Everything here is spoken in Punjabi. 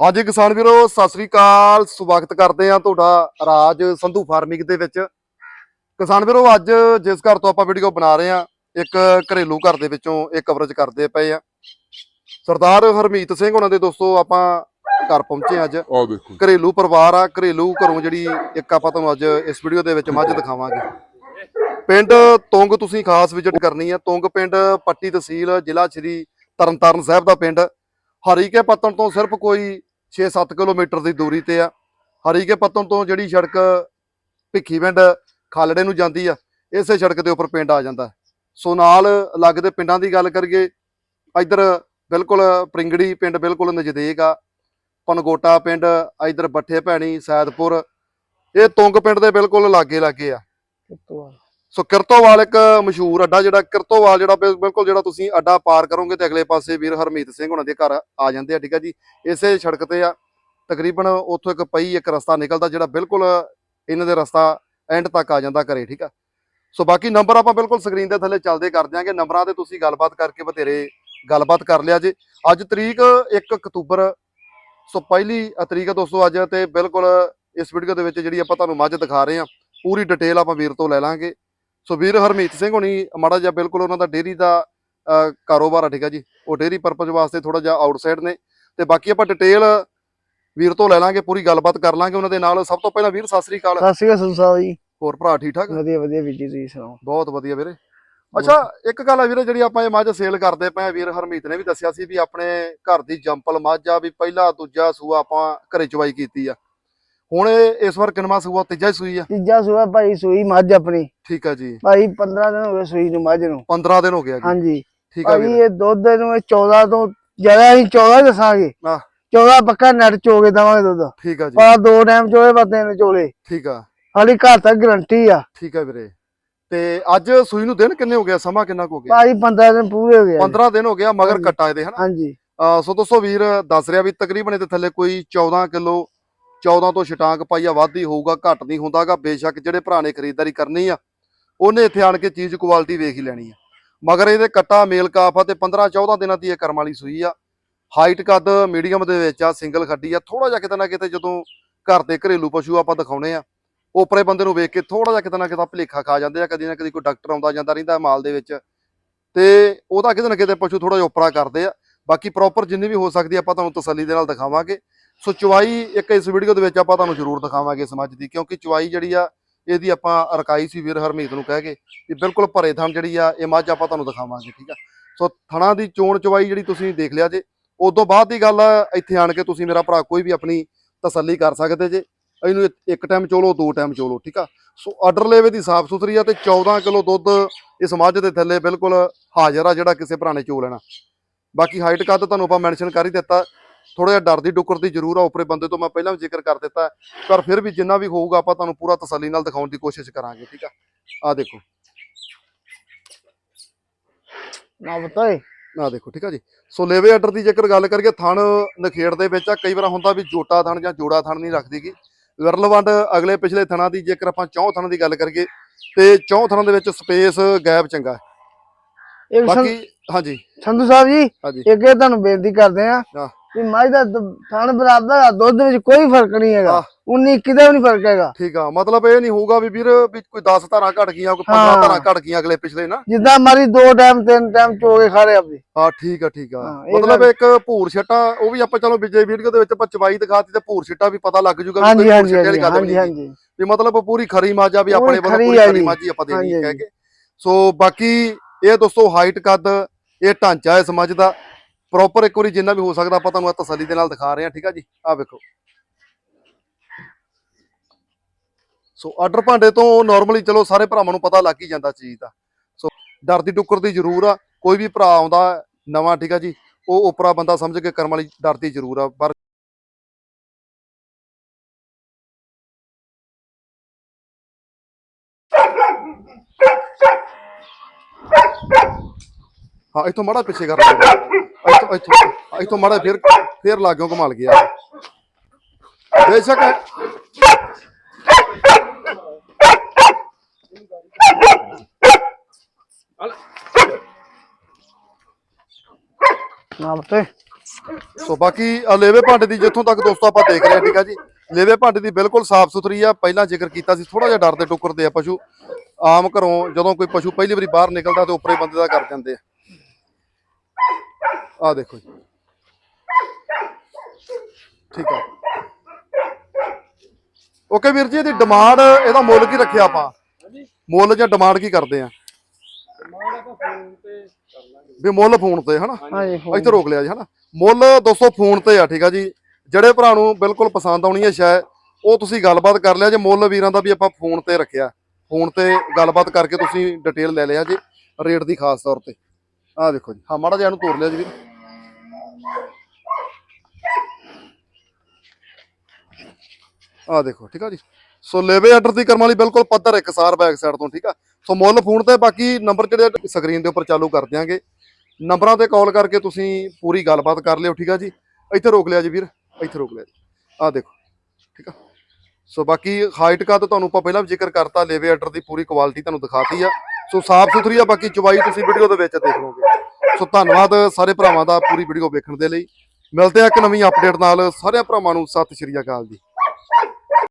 ਹਾਂਜੀ ਕਿਸਾਨ ਵੀਰੋ ਸਤਿ ਸ੍ਰੀ ਅਕਾਲ। ਸਵਾਗਤ ਕਰਦੇ ਆ ਤੁਹਾਡਾ ਰਾਜ ਸੰਧੂ ਫਾਰਮਿੰਗ ਦੇ ਵਿੱਚ। ਕਿਸਾਨ ਵੀਰੋ ਅੱਜ ਜਿਸ ਘਰ ਤੋਂ ਆਪਾਂ ਵੀਡੀਓ ਬਣਾ ਰਹੇ ਆ ਇੱਕ ਘਰੇਲੂ ਘਰ ਦੇ ਵਿੱਚੋਂ ਇਹ ਕਵਰੇਜ ਕਰਦੇ ਪਏ ਆ। ਸਰਦਾਰ ਹਰਮੀਤ ਸਿੰਘ ਉਹਨਾਂ ਦੇ ਦੋਸਤੋ ਆਪਾਂ ਘਰ ਪਹੁੰਚੇ ਅੱਜ। ਆ ਦੇਖੋ। ਘਰੇਲੂ ਪਰਿਵਾਰ ਆ ਘਰੇਲੂ ਘਰੋਂ ਜਿਹੜੀ ਇੱਕ ਆਪਾਂ ਤੁਹਾਨੂੰ ਅੱਜ ਇਸ ਵੀਡੀਓ ਦੇ ਵਿੱਚ ਮੱਝ ਦਿਖਾਵਾਂਗੇ। ਪਿੰਡ ਤੁੰਗ ਤੁਸੀਂ ਖਾਸ ਵਿਜ਼ਿਟ ਕਰਨੀ ਹੈ ਤੁੰਗ ਪਿੰਡ ਪੱਟੀ ਤਹਿਸੀਲ ਜ਼ਿਲ੍ਹਾ ਸ਼੍ਰੀ ਤਰਨਤਾਰਨ ਸਾਹਿਬ ਦਾ ਪਿੰਡ। ਹਰੀਕੇ ਪੱਤਣ ਤੋਂ ਸਿਰਫ ਕੋਈ 6-7 ਕਿਲੋਮੀਟਰ ਦੀ ਦੂਰੀ ਤੇ ਆ। ਹਰੀਕੇ ਪੱਤਣ ਤੋਂ ਜਿਹੜੀ ਸੜਕ ਭਿੱਖੀ ਪਿੰਡ ਖਾਲੜੇ ਨੂੰ ਜਾਂਦੀ ਆ, ਇਸੇ ਸੜਕ ਦੇ ਉੱਪਰ ਪਿੰਡ ਆ ਜਾਂਦਾ। ਸੋ ਨਾਲ ਲੱਗਦੇ ਪਿੰਡਾਂ ਦੀ ਗੱਲ ਕਰੀਏ, ਇੱਧਰ ਬਿਲਕੁਲ ਪ੍ਰਿੰਗੜੀ ਪਿੰਡ ਬਿਲਕੁਲ ਨਜ਼ਦੀਕ ਆ। ਪਨਗੋਟਾ ਪਿੰਡ, ਇੱਧਰ ਬੱਠੇ ਭੈਣੀ, ਸੈਦਪੁਰ, ਇਹ ਤੁੰਗ ਪਿੰਡ ਦੇ ਬਿਲਕੁਲ ਲਾਗੇ ਲਾਗੇ ਆ? ਸੋ ਕਿਰਤੋਵਾਲ ਇੱਕ ਮਸ਼ਹੂਰ ਅੱਡਾ ਜਿਹੜਾ, ਕਿਰਤੋਵਾਲ ਜਿਹੜਾ ਬਿਲ- ਬਿਲਕੁਲ ਜਿਹੜਾ ਤੁਸੀਂ ਅੱਡਾ ਪਾਰ ਕਰੋਗੇ ਤੇ ਅਗਲੇ ਪਾਸੇ ਵੀਰ ਹਰਮੀਤ ਸਿੰਘ ਉਹਨਾਂ ਦੇ ਘਰ ਆ ਜਾਂਦੇ ਆ, ਠੀਕ ਆ ਜੀ। ਇਸੇ ਸੜਕ ਤੇ ਆ, ਤਕਰੀਬਨ ਉੱਥੋਂ ਇੱਕ ਪਈ ਇੱਕ ਰਸਤਾ ਨਿਕਲਦਾ ਜਿਹੜਾ ਬਿਲਕੁਲ ਇਹਨਾਂ ਦੇ ਰਸਤਾ ਐਂਡ ਤੱਕ ਆ ਜਾਂਦਾ ਘਰੇ, ਠੀਕ ਆ। ਸੋ ਬਾਕੀ ਨੰਬਰ ਆਪਾਂ ਬਿਲਕੁਲ ਸਕਰੀਨ ਦੇ ਥੱਲੇ ਚੱਲਦੇ ਕਰ ਦਿਆਂਗੇ, ਨੰਬਰਾਂ ਤੇ ਤੁਸੀਂ ਗੱਲਬਾਤ ਕਰਕੇ ਬਥੇਰੇ ਗੱਲਬਾਤ ਕਰ ਲਿਆ ਜੇ। ਅੱਜ ਤਰੀਕ 1 ਅਕਤੂਬਰ, ਸੋ ਪਹਿਲੀ ਤਰੀਕ ਆ ਦੋਸਤੋ ਅੱਜ ਤੇ ਬਿਲਕੁਲ ਇਸ ਵੀਡੀਓ ਦੇ ਵਿੱਚ ਜਿਹੜੀ ਆਪਾਂ ਤੁਹਾਨੂੰ ਮੱਝ ਦਿਖਾ ਰਹੇ ਆ, ਪੂਰੀ ਡਿਟੇਲ ਆਪਾਂ ਵੀਰ ਤੋਂ ਲੈ ਲਾਂਗੇ। ਸੋ ਵੀਰ ਹਰਮੀਤ ਸਿੰਘ ਹੋਣੀ ਮਾੜਾ ਜਿਹਾ ਬਿਲਕੁਲ ਉਹਨਾਂ ਦਾ ਡੇਰੀ ਦਾ ਕਾਰੋਬਾਰ ਆ ਠੀਕ ਆ ਜੀ। ਉਹ ਡੇਰੀ ਪਰਪਸ ਵਾਸਤੇ ਥੋੜਾ ਜਿਹਾ ਆਊਟਸਾਈਡ ਨੇ। ਤੇ ਬਾਕੀ ਆਪਾਂ ਡਿਟੇਲ ਵੀਰ ਤੋਂ ਲੈ ਲਾਂਗੇ ਪੂਰੀ ਗੱਲਬਾਤ ਕਰ ਲਾਂਗੇ ਉਹਨਾਂ ਦੇ ਨਾਲ। ਸਭ ਤੋਂ ਪਹਿਲਾਂ ਵੀਰ ਸਤਿ ਸ੍ਰੀ ਅਕਾਲ। ਸਤਿ ਸ਼੍ਰੀ ਅਕਾਲ ਜੀ। ਹੋਰ ਭਰਾ ਠੀਕ ਠਾਕ? ਵਧੀਆ ਵਧੀਆ ਵੀਰ ਜੀ ਤੁਸੀਂ ਸੁਣਾਓ? ਬਹੁਤ ਵਧੀਆ ਵੀਰੇ। ਅੱਛਾ ਇੱਕ ਗੱਲ ਆ ਵੀਰੇ ਜਿਹੜੀ ਆਪਾਂ ਇਹ ਮੱਝ ਸੇਲ ਕਰਦੇ ਪਏ ਵੀਰ ਹਰਮੀਤ ਨੇ ਵੀ ਦੱਸਿਆ ਸੀ ਵੀ ਆਪਣੇ ਘਰ ਦੀ ਜੰਪਲ ਮੱਝ ਆ ਵੀ ਪਹਿਲਾ ਦੂਜਾ ਸੂਆ ਆਪਾਂ ਘਰੇ ਚਵਾਈ ਕੀਤੀ ਆ। ਹੁਣ ਇਹ ਇਸ ਵਾਰ ਕਿੰਨਵਾਂ ਸੂਆ ਤੀਜਾ ਹੀ ਸੂਈ ਆ? ਤੀਜਾ ਸੂਆ ਭਾਈ ਸੂਈ ਮੱਝ ਆਪਣੀ। ਠੀਕ ਆ ਜੀ। ਭਾਈ 15 ਦਿਨ ਹੋ ਗਏ ਸੂਈ ਨੂੰ ਮੱਝ ਨੂੰ। 15 ਦਿਨ ਹੋ ਗਿਆ ਜੀ। ਹਾਂਜੀ। ਠੀਕ ਆ ਭਾਈ ਇਹ ਦੁੱਧ ਨੂੰ 14 ਤੋਂ ਜ਼ਿਆਦਾ ਅਸੀਂ 14 ਦੱਸਾਂਗੇ। ਆਹ। 14 ਪੱਕਾ ਨੈਟ ਚੋਗੇ ਦਵਾਂਗੇ ਦੁੱਧ। ਠੀਕ ਆ ਜੀ। ਪਾ ਦੋ ਟਾਈਮ ਚੋਲੇ ਬਾਤੇ ਨੇ ਚੋਲੇ। ਠੀਕ ਆ। ਸਾਡੀ ਘਰ ਤੱਕ ਗਰੰਟੀ ਆ। ਠੀਕ ਹੈ ਵੀਰੇ। ਤੇ ਅੱਜ ਸੂਈ ਨੂੰ ਦਿਨ ਕਿੰਨੇ ਹੋ ਗਿਆ? ਸਮਾਂ ਕਿੰਨਾ ਹੋ ਗਿਆ? ਭਾਈ 15 ਦਿਨ ਪੂਰੇ ਹੋ ਗਏ ਆ ਜੀ। 15 ਦਿਨ ਹੋ ਗਿਆ ਮਗਰ। ਕੱਟਾ ਇਹਦੇ ਹਨਾ? ਹਾਂਜੀ। ਸੋ ਦੋਸਤੋ ਵੀਰ ਦੱਸ ਰਿਹਾ ਵੀ ਤਕਰੀਬਨ ਇਹਦੇ ਥੱਲੇ ਕੋਈ 14 ਕਿਲੋ 14 ਤੋਂ ਛਟਾਂਕ ਪਾਈਆ ਵੱਧ ਹੀ ਹੋਊਗਾ, ਘੱਟ ਨਹੀਂ ਹੁੰਦਾਗਾ, ਬੇਸ਼ੱਕ ਜਿਹੜੇ ਭਰਾ ਨੇ ਖਰੀਦਦਾਰੀ ਕਰਨੀ ਆ, ਉਹਨੇ ਇੱਥੇ ਆਣ ਕੇ ਚੀਜ਼ ਕੁਆਲਿਟੀ ਵੇਖ ਹੀ ਲੈਣੀ ਆ। ਮਗਰ ਇਹਦੇ ਕੱਟਾ ਮੇਲ ਕਾਫ ਆ ਤੇ 15 14 ਦਿਨਾਂ ਦੀ ਇਹ ਕਰਮ ਵਾਲੀ ਸੂਈ ਆ। ਹਾਈਟ ਕੱਦ ਮੀਡੀਅਮ ਦੇ ਵਿੱਚ ਆ ਸਿੰਗਲ ਖੱਡੀ ਆ। ਥੋੜਾ ਜਿਹਾ ਕਿਤੇ ਨਾ ਕਿਤੇ ਜਦੋਂ ਘਰ ਦੇ ਘਰੇਲੂ ਪਸ਼ੂ ਆਪਾਂ ਦਿਖਾਉਣੇ ਆ, ਉਪਰੇ ਬੰਦੇ ਨੂੰ ਵੇਖ ਕੇ ਥੋੜਾ ਜਿਹਾ ਕਿਤੇ ਨਾ ਕਿਤੇ ਭੁਲੇਖਾ ਖਾ ਜਾਂਦੇ ਆ, ਕਦੀ ਨਾ ਕਦੀ ਕੋਈ ਡਾਕਟਰ ਆਉਂਦਾ ਜਾਂਦਾ ਰਹਿੰਦਾ ਮਾਲ ਦੇ ਵਿੱਚ। ਤੇ ਉਹਦਾ ਕਿਤੇ ਨਾ ਕਿਤੇ ਪਸ਼ੂ ਥੋੜਾ ਜਿਹਾ ਉਪਰਾ ਕਰਦੇ ਆ। ਬਾਕੀ ਪ੍ਰੋਪਰ ਜਿੰਨੀ ਵੀ ਹੋ ਸਕਦੀ ਆਪਾਂ ਤੁਹਾਨੂੰ ਤਸੱਲੀ ਦੇ ਨਾਲ ਦਿਖਾਵਾਂਗੇ। ਸੋ ਚਵਾਈ ਇੱਕ ਇਸ ਵੀਡੀਓ ਦੇ ਵਿੱਚ ਆਪਾਂ ਤੁਹਾਨੂੰ ਜ਼ਰੂਰ ਦਿਖਾਵਾਂਗੇ ਇਸ ਮੱਝ ਦੀ, ਕਿਉਂਕਿ ਚਵਾਈ ਜਿਹੜੀ ਆ, ਇਹਦੀ ਆਪਾਂ ਰਕਾਈ ਸੀ ਵੀਰ ਹਰਮੀਤ ਨੂੰ ਕਹਿ ਕੇ, ਵੀ ਬਿਲਕੁਲ ਭਰੇ ਥਣ ਜਿਹੜੀ ਆ, ਇਹ ਮੱਝ ਆਪਾਂ ਤੁਹਾਨੂੰ ਦਿਖਾਵਾਂਗੇ, ਠੀਕ ਆ? ਸੋ ਥਣਾ ਦੀ ਚੋਣ ਚਵਾਈ ਜਿਹੜੀ ਤੁਸੀਂ ਦੇਖ ਲਿਆ ਜੇ, ਉਦੋਂ ਬਾਅਦ ਦੀ ਗੱਲ ਇੱਥੇ ਆਣ ਕੇ ਤੁਸੀਂ ਮੇਰਾ ਭਰਾ ਕੋਈ ਵੀ ਆਪਣੀ ਤਸੱਲੀ ਕਰ ਸਕਦੇ ਜੇ, ਇਹਨੂੰ ਇੱਕ- ਇੱਕ ਟਾਈਮ ਚੋਲੋ, ਦੋ ਟਾਈਮ ਚੋਲੋ, ਠੀਕ ਆ? ਸੋ ਆਰਡਰ ਲੈਵੇ ਦੀ ਸਾਫ਼ ਸੁਥਰੀ ਆ ਤੇ 14 ਕਿਲੋ ਦੁੱਧ ਇਸ ਮੱਝ ਦੇ ਥੱਲੇ ਬਿਲਕੁਲ ਹਾਜ਼ਰ ਆ ਜਿਹੜਾ ਕਿਸੇ ਭਰਾ ਨੇ ਚੋ ਲੈਣਾ। ਬਾਕੀ ਹਾਈਟ ਕੱਦ ਤੁਹਾਨੂੰ ਆਪਾਂ ਮੈਂਸ਼ਨ ਕਰ ਹੀ ਦਿੱਤਾ ਥੋੜਾ ਜਿਹਾ ਡਰਦੀ ਡੁੱਕਰ ਦੀ ਜ਼ਰੂਰ ਆ ਉਪਰੇ ਬੰਦੇ ਤੋਂ ਮੈਂ ਪਹਿਲਾਂ ਵੀ ਜ਼ਿਕਰ ਕਰ ਦਿੱਤਾ। ਪਰ ਫਿਰ ਵੀ ਜਿੰਨਾ ਵੀ ਹੋਊਗਾ ਆਪਾਂ ਤੁਹਾਨੂੰ ਪੂਰਾ ਤਸੱਲੀ ਨਾਲ ਦਿਖਾਉਣ ਦੀ ਕੋਸ਼ਿਸ਼ ਕਰਾਂਗੇ ਠੀਕ ਆ? ਆ ਦੇਖੋ। ਨਾ ਬਤਾਏ। ਆ ਦੇਖੋ ਠੀਕ ਆ ਜੀ। ਸੋ ਲੇਵੇ ਆਰਡਰ ਦੀ ਜੇਕਰ ਗੱਲ ਕਰੀਏ ਥਣ ਨਖੇੜ ਦੇ ਵਿੱਚ ਆ ਕਈ ਵਾਰ ਹੁੰਦਾ ਵੀ ਜੋਟਾ ਥਣ ਜਾਂ ਜੋੜਾ ਥਣ ਨਹੀਂ ਰੱਖਦੀਗੀ ਵਿਰਲਵੰਡ ਅਗਲੇ ਪਿਛਲੇ ਥਣਾਂ ਦੀ ਜੇਕਰ ਆਪਾਂ ਚੌਂ ਥਣਾਂ ਦੀ ਗੱਲ ਕਰੀਏ ਤੇ ਚੌਂ ਥਣਾਂ ਦੇ ਵਿੱਚ ਸਪੇਸ ਗੈਪ ਚੰਗਾ ਬਾਕੀ ਹਾਂਜੀ। ਸੰਧੂ ਸਾਹਿਬ ਜੀ ਇਹ ਤੁਹਾਨੂੰ ਬੇਨਤੀ ਕਰਦੇ ਆ ਕਿ ਮੱਝ ਦਾ ਦ- ਥਣ ਬਰਾਬਰ ਆ ਦੁੱਧ ਵਿੱਚ ਕੋਈ ਫ਼ਰਕ ਨਹੀਂ ਹੈਗਾ। ਹਾਂ। 19 ਕਿਤੇ ਵੀ ਨਹੀਂ ਫ਼ਰਕ ਹੈਗਾ। ਠੀਕ ਆ ਮਤਲਬ ਇਹ ਨਹੀਂ ਹੋਊਗਾ ਵੀ ਵੀਰ ਵੀ ਕੋਈ 10 ਧਾਰਾਂ ਘਟ ਗਈਆਂ ਕੋਈ 15 ਹਾਂ। ਧਾਰਾਂ ਘਟ ਗਈਆਂ ਅਗਲੇ ਪਿਛਲੇ ਨਾ। ਜਿੱਦਾਂ ਮਾਰੀ ਦੋ ਟਾਈਮ ਤਿੰਨ ਟਾਈਮ ਚੋਗੇ ਖਾਰੇ ਆਪਦੇ ਹਾਂ ਠੀਕ ਆ ਠੀਕ ਆ। ਹਾਂ, ਇਹ ਮਤਲਬ ਗੱਲ- ਇੱਕ ਭੂਰ ਛਟਾ ਉਹ ਵੀ ਆਪਾਂ ਚਲੋ ਵਿਜੇ ਵੀਡੀਓ ਦੇ ਵਿੱਚ ਆਪਾਂ ਚਵਾਈ ਦਿਖਾਤੀ ਤੇ ਭੂਰ ਛਟਾ ਵੀ ਪਤਾ ਲੱਗ ਜੂਗਾ ਵੀ ਹਾਂਜੀ ਕੋਈ ਭੂਰ ਹਾਂਜੀ ਛਿੱਟੇ ਵਾਲੀ ਹਾਂਜੀ ਗੱਲ ਹਾਂਜੀ। ਨਹੀਂ ਹਾਂਜੀ ਵੀ ਮਤਲਬ ਪੂਰੀ ਖਰੀ ਮਾਜਾ ਵੀ ਆਪਣੇ ਵੱਲੋਂ ਖਰੀ ਪੂਰੀ ਆ ਖਰੀ ਜੀ। ਮਾਜੀ ਆਪਾਂ ਦੇਣੀ ਹਾਂਜੀ, ਕਹਿ ਹਾਂਜੀ। ਕੇ। ਸੋ ਬਾਕੀ ਇਹ ਦੋਸਤੋ ਹਾਈਟ ਕੱਦ ਇਹ ਢਾਂਚਾ ਇਸ ਮੱਝ ਦਾ। ਪ੍ਰੋਪਰ ਇੱਕ ਵਾਰੀ ਜਿੰਨਾ ਵੀ ਹੋ ਸਕਦਾ ਆਪਾਂ ਤੁਹਾਨੂੰ ਇਹ ਤਸੱਲੀ ਦੇ ਨਾਲ ਦਿਖਾ ਰਹੇ ਹਾਂ, ਠੀਕ ਆ ਜੀ? ਆਹ ਵੇਖੋ। ਸੋ ਆਰਡਰ ਭਾਂਡੇ ਤੋਂ ਨਾਰਮਲੀ ਚਲੋ ਸਾਰੇ ਭਰਾਵਾਂ ਨੂੰ ਪਤਾ ਲੱਗ ਹੀ ਜਾਂਦਾ ਚੀਜ਼ ਦਾ। ਸੋ ਡਰ ਦੀ ਟੁੱਕਰ ਦੀ ਜ਼ਰੂਰ ਆ, ਕੋਈ ਵੀ ਭਰਾ ਆਉਂਦਾ ਨਵਾਂ, ਠੀਕ ਆ ਜੀ, ਉਹ ਉਪਰਾ ਬੰਦਾ ਸਮਝ ਕੇ ਕਰਮ ਵਾਲੀ ਡਰਦੀ ਜ਼ਰੂਰ ਆ, ਪਰ ਹਾਂ, ਇੱਥੋਂ ਮਾੜਾ ਪਿੱਛੇ ਕਰ ਲਿਆ ਇੱਥੋਂ ਇੱਥੋਂ ਮਾੜਾ ਫਿਰ ਫਿਰ ਲਾਗਿਓ ਕਮਾਲ ਗਿਆ ਬੇਸ਼ੱਕ ਨਾ ਬਤਾਏ ਸੋ ਬਾਕੀ ਆਹ ਲੇਵੇ ਭਾਂਡੇ ਦੀ ਜਿੱਥੋਂ ਤੱਕ ਦੋਸਤੋ ਆਪਾਂ ਦੇਖ ਰਹੇ ਹਾਂ ਠੀਕ ਆ ਜੀ। ਲੇਵੇ ਭਾਂਡੇ ਦੀ ਬਿਲਕੁਲ ਸਾਫ਼ ਸੁਥਰੀ ਆ। ਪਹਿਲਾਂ ਜ਼ਿਕਰ ਕੀਤਾ ਸੀ ਥੋੜਾ ਜਿਹਾ ਡਰਦੇ ਟੁਕਰਦੇ ਆ ਪਸ਼ੂ। ਆਮ ਘਰੋਂ ਜਦੋਂ ਕੋਈ ਪਸ਼ੂ ਪਹਿਲੀ ਵਾਰੀ ਬਾਹਰ ਨਿਕਲਦਾ ਤੇ ਉੱਪਰੇ ਬੰਦੇ ਦਾ ਕਰ ਜਾਂਦੇ ਆ। ਆ ਦੇਖੋ ਜੀ। ਠੀਕ ਆ। ਓਕੇ ਵੀਰ ਜੀ ਇਹਦੀ ਡਿਮਾਂਡ ਇਹਦਾ ਮੁੱਲ ਕੀ ਰੱਖਿਆ ਆਪਾਂ? ਮੁੱਲ ਜਾਂ ਡਿਮਾਂਡ ਕੀ ਕਰਦੇ ਆ? ਵੀ ਮੁੱਲ ਫੋਨ ਤੇ ਹਨਾ? ਇੱਥੇ ਰੋਕ ਲਿਆ ਜੀ ਹਨਾ? ਮੁੱਲ 200 ਫੋਨ ਤੇ ਆ ਠੀਕ ਆ ਜੀ? ਜਿਹੜੇ ਭਰਾ ਨੂੰ ਬਿਲਕੁਲ ਪਸੰਦ ਆਉਣੀ ਹੈ ਸ਼ਾਇ ਉਹ ਤੁਸੀਂ ਗੱਲਬਾਤ ਕਰ ਲਿਆ ਜੇ ਮੁੱਲ ਵੀਰਾਂ ਦਾ ਵੀ ਆਪਾਂ ਫੋਨ ਤੇ ਰੱਖਿਆ। ਫੋਨ ਤੇ ਗੱਲਬਾਤ ਕਰਕੇ ਤੁਸੀਂ ਡਿਟੇਲ ਲੈ ਲਿਆ ਜੀ ਰੇਟ ਦੀ ਖਾਸ ਤੌਰ ਤੇ। ਆਹ ਦੇਖੋ ਜੀ, ਹਾਂ, ਮਾੜਾ ਜਿਹਾ ਇਹਨੂੰ ਤੋੜ ਲਿਆ ਜੀ ਵੀਰ। ਆਹ ਦੇਖੋ, ਠੀਕ ਆ ਜੀ। ਸੋ ਲੇਵੇ ਆਰਡਰ ਦੀ ਕਰਮ ਵਾਲੀ ਬਿਲਕੁਲ ਪੱਧਰ ਇੱਕ ਸਾਰ ਬੈਕ ਸਾਈਡ ਤੋਂ, ਠੀਕ ਆ। ਸੋ ਮੁੱਲ ਫੋਨ ਤੇ ਬਾਕੀ ਨੰਬਰ ਜਿਹੜੇ ਸਕਰੀਨ ਦੇ ਉੱਪਰ ਚਾਲੂ ਕਰ ਦਿਆਂਗੇ। ਨੰਬਰਾਂ ਤੇ ਕਾਲ ਕਰਕੇ ਤੁਸੀਂ ਪੂਰੀ ਗੱਲਬਾਤ ਕਰ ਲਿਓ, ਠੀਕ ਆ ਜੀ। ਇੱਥੇ ਰੋਕ ਲਿਆ ਜੀ ਵੀਰ, ਇੱਥੇ ਰੋਕ ਲਿਆ ਜੀ। ਆਹ ਦੇਖੋ, ਠੀਕ ਆ। ਸੋ ਬਾਕੀ ਹਾਈਟ ਕਾ ਤਾਂ ਤੁਹਾਨੂੰ ਆਪਾਂ ਪਹਿਲਾਂ ਵੀ ਜ਼ਿਕਰ ਕਰਤਾ, ਲੇਵੇ ਆਰਡਰ ਦੀ ਪੂਰੀ ਕੁਆਲਿਟੀ ਤੁਹਾਨੂੰ ਦਿਖਾਤੀ ਆ। ਸੋ ਸਾਫ਼ ਸੁਥਰੀ ਆ, ਬਾਕੀ ਚਵਾਈ ਤੁਸੀਂ ਵੀਡੀਓ ਦੇ ਵਿੱਚ ਦੇਖ ਲਓਗੇ। ਸੋ ਧੰਨਵਾਦ ਸਾਰੇ ਭਰਾਵਾਂ ਦਾ ਪੂਰੀ ਵੀਡੀਓ ਵੇਖਣ ਦੇ ਲਈ। ਮਿਲਦੇ ਆ ਇੱਕ ਨਵੀਂ ਅਪਡੇਟ ਨਾਲ। ਸਾਰਿਆਂ ਭਰਾਵਾਂ ਨੂੰ ਸਤਿ ਸ਼੍ਰੀ ਅਕਾਲ ਜੀ।